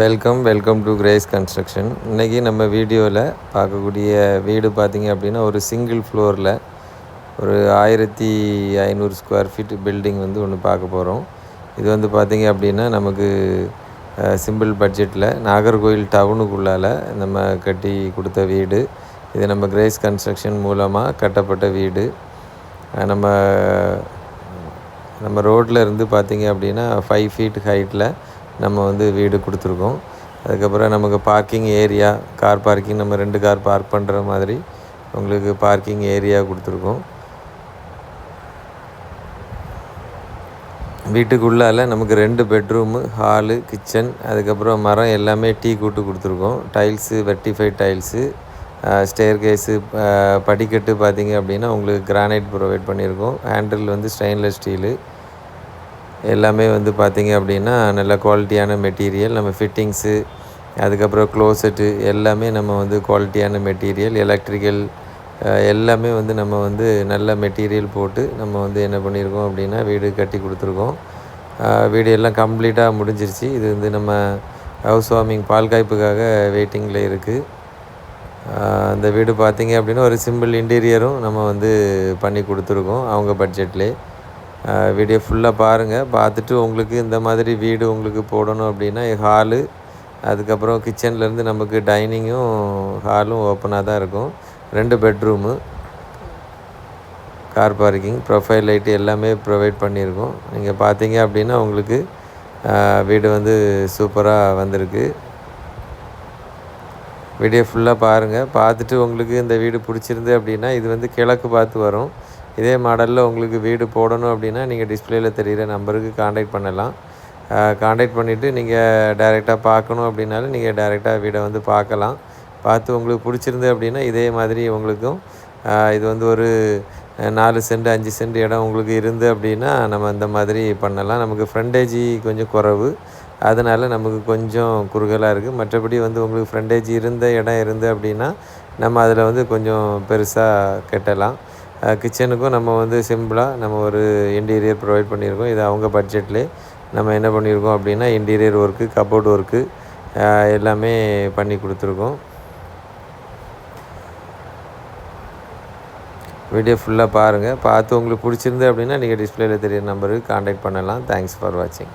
Welcome welcome to Grace construction இன்றைக்கி நம்ம வீடியோவில் பார்க்கக்கூடிய வீடு பார்த்திங்க அப்படின்னா ஒரு சிங்கிள் ஃப்ளோரில் ஒரு ஆயிரத்தி ஐநூறு ஸ்கொயர் ஃபீட் பில்டிங் வந்து ஒன்று பார்க்க போகிறோம் இது வந்து பார்த்திங்க அப்படின்னா நமக்கு சிம்பிள் பட்ஜெட்டில் நாகர்கோயில் டவுனுக்குள்ளால் நம்ம கட்டி கொடுத்த வீடு. இது நம்ம கிரேஸ் கன்ஸ்ட்ரக்ஷன் மூலமாக கட்டப்பட்ட வீடு. நம்ம நம்ம ரோட்டில் இருந்து பார்த்திங்க அப்படின்னா ஃபைவ் ஃபீட் ஹைட்டில் நம்ம வந்து வீடு கொடுத்துருக்கோம். அதுக்கப்புறம் நமக்கு பார்க்கிங் ஏரியா கார் பார்க்கிங் நம்ம ரெண்டு கார் பார்க் பண்ணுற மாதிரி உங்களுக்கு பார்க்கிங் ஏரியா கொடுத்துருக்கோம். வீட்டுக்குள்ளால் நமக்கு ரெண்டு பெட்ரூமு ஹாலு கிச்சன் அதுக்கப்புறம் மரம் எல்லாமே டீ கூட்டு கொடுத்துருக்கோம். Tiles vitrified tiles staircase படிக்கட்டு பார்த்திங்க அப்படின்னா உங்களுக்கு கிரானைட் ப்ரொவைட் பண்ணியிருக்கோம். ஹேண்டில் வந்து ஸ்டெயின்லெஸ் ஸ்டீலு எல்லாமே வந்து பார்த்திங்க அப்படின்னா நல்ல குவாலிட்டியான மெட்டீரியல் நம்ம ஃபிட்டிங்ஸு அதுக்கப்புறம் க்ளோசெட்டு எல்லாமே நம்ம வந்து குவாலிட்டியான மெட்டீரியல் எலக்ட்ரிக்கல் எல்லாமே வந்து நம்ம வந்து நல்ல மெட்டீரியல் போட்டு நம்ம வந்து என்ன பண்ணியிருக்கோம் அப்படின்னா வீடு கட்டி கொடுத்துருக்கோம். வீடு எல்லாம் கம்ப்ளீட்டாக முடிஞ்சிருச்சு. இது வந்து நம்ம ஹவுஸ் வார்மிங் பால் காய்ப்புக்காக வெயிட்டிங்கில் இருக்குது அந்த வீடு பார்த்திங்க அப்படின்னா ஒரு சிம்பிள் இன்டீரியரும் நம்ம வந்து பண்ணி கொடுத்துருக்கோம் அவங்க பட்ஜெட்லேயே வீடியோ ஃபுல்லாக பாருங்கள் பார்த்துட்டு உங்களுக்கு இந்த மாதிரி வீடு உங்களுக்கு போடணும் அப்படின்னா ஹாலு அதுக்கப்புறம் கிச்சன்லேருந்து நமக்கு டைனிங்கும் ஹாலும் ஓப்பனாக தான் இருக்கும். ரெண்டு bedroom car parking profile light எல்லாமே ப்ரொவைட் பண்ணியிருக்கோம். நீங்கள் பார்த்தீங்க அப்படின்னா உங்களுக்கு வீடு வந்து சூப்பராக வந்திருக்கு. வீடியோ ஃபுல்லாக பாருங்கள் பார்த்துட்டு உங்களுக்கு இந்த வீடு பிடிச்சிருந்து அப்படின்னா இது வந்து கிழக்கு பார்த்து வரும். இதே மாடலில் உங்களுக்கு வீடு போடணும் அப்படின்னா நீங்கள் டிஸ்பிளேயில் தெரிகிற நம்பருக்கு காண்டாக்ட் பண்ணலாம். காண்டாக்ட் பண்ணிவிட்டு நீங்கள் டைரெக்டாக பார்க்கணும் அப்படின்னாலும் நீங்கள் டைரெக்டாக வீடை வந்து பார்க்கலாம். பார்த்து உங்களுக்கு பிடிச்சிருந்து அப்படின்னா இதே மாதிரி உங்களுக்கும் இது வந்து ஒரு நாலு சென்ட் அஞ்சு சென்ட் இடம் உங்களுக்கு இருந்து அப்படின்னா நம்ம இந்த மாதிரி பண்ணலாம். நமக்கு ஃப்ரண்டேஜி கொஞ்சம் குறவு. அதனால் நமக்கு கொஞ்சம் குறுகலாக இருக்குது மற்றபடி வந்து உங்களுக்கு ஃப்ரண்டேஜ் இருந்த இடம் இருந்து அப்படின்னா நம்ம அதில் வந்து கொஞ்சம் பெருசாக கட்டலாம். கிச்சனுக்கும் நம்ம வந்து சிம்பிளாக நம்ம ஒரு இன்டீரியர் ப்ரொவைட் பண்ணியிருக்கோம். இது அவங்க பட்ஜெட்லேயே நம்ம என்ன பண்ணியிருக்கோம் அப்படின்னா இன்டீரியர் ஒர்க்கு கபோர்டு ஒர்க்கு எல்லாமே பண்ணி கொடுத்துருக்கோம். வீடியோ ஃபுல்லாக பாருங்கள் பார்த்து உங்களுக்கு பிடிச்சிருந்து அப்படின்னா நீங்கள் டிஸ்பிளேயில் தெரியிற நம்பருக்கு காண்டாக்ட் பண்ணலாம். தேங்க்ஸ் ஃபார் வாட்சிங்